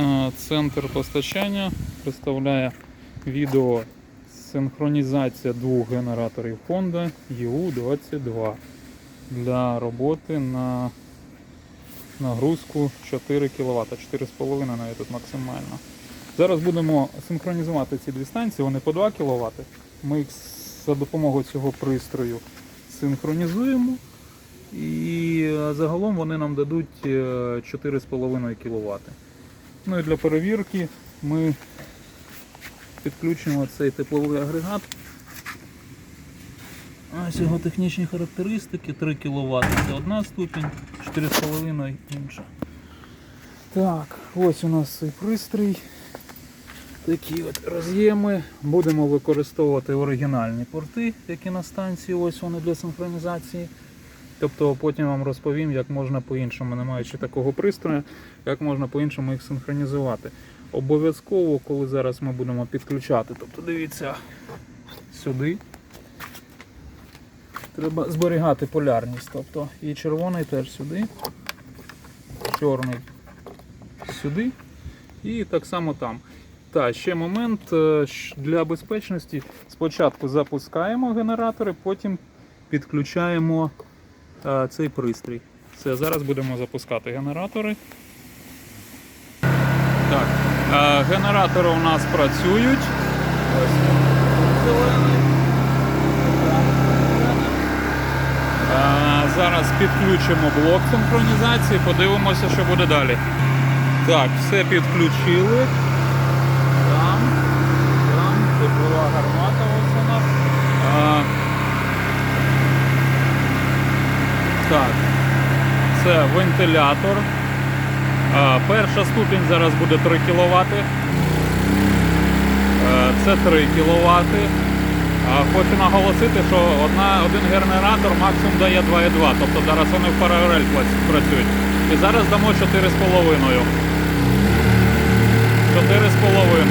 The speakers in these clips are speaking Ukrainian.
Е, Центр постачання представляє відео синхронізація двох генераторів Honda EU22 для роботи на нагрузку 4 кВт, 4,5 навіть тут максимально. Зараз будемо синхронізувати ці дві станції, вони по 2 кВт. Ми їх за допомогою цього пристрою синхронізуємо. І е, загалом вони нам дадуть е, 4,5 кВт. Ну і для перевірки ми підключимо цей тепловий агрегат. Ось його технічні характеристики 3 кВт це одна ступінь, 4,5 інша. Так, ось у нас цей пристрій. Такі от роз'єми. Будемо використовувати оригінальні порти, які на станції, ось вони для синхронізації. Тобто потім вам розповім, як можна по-іншому, не маючи такого пристрою, як можна по-іншому їх синхронізувати. Обов'язково, коли зараз ми будемо підключати, тобто дивіться сюди. Треба зберігати полярність. Тобто і червоний теж сюди, чорний сюди і так само там. Так, ще момент е, для безпечності. Спочатку запускаємо генератори, потім підключаємо цей пристрій. Все, зараз будемо запускати генератори. Так, е, генератори у нас працюють. Е, Зараз підключимо блок синхронізації, подивимося, що буде далі. Так, все підключили. Там, там, теплова гармата ось вона. А, так, це вентилятор. Перша ступінь зараз буде 3 кВт. Це 3 кВт. Хочу наголосити, що одна, один генератор максимум дає 2,2, тобто зараз вони в паралель працюють. І зараз дамо 4,5. 4,5.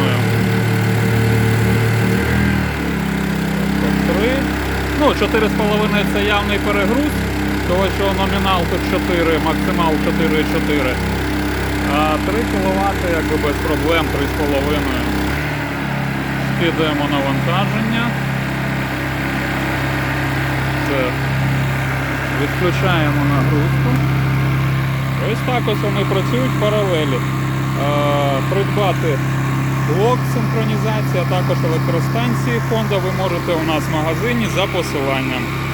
Тобто 3. Ну, 4,5 це явний перегруз, того що номінал тут 4, максимал 4,4. А 3 кВт якби без проблем 3,5. Скидаємо навантаження. Це відключаємо нагрузку. Ось так ось вони працюють паралелі. Придбати блок синхронізації, а також електростанції Honda ви можете у нас в магазині за посиланням.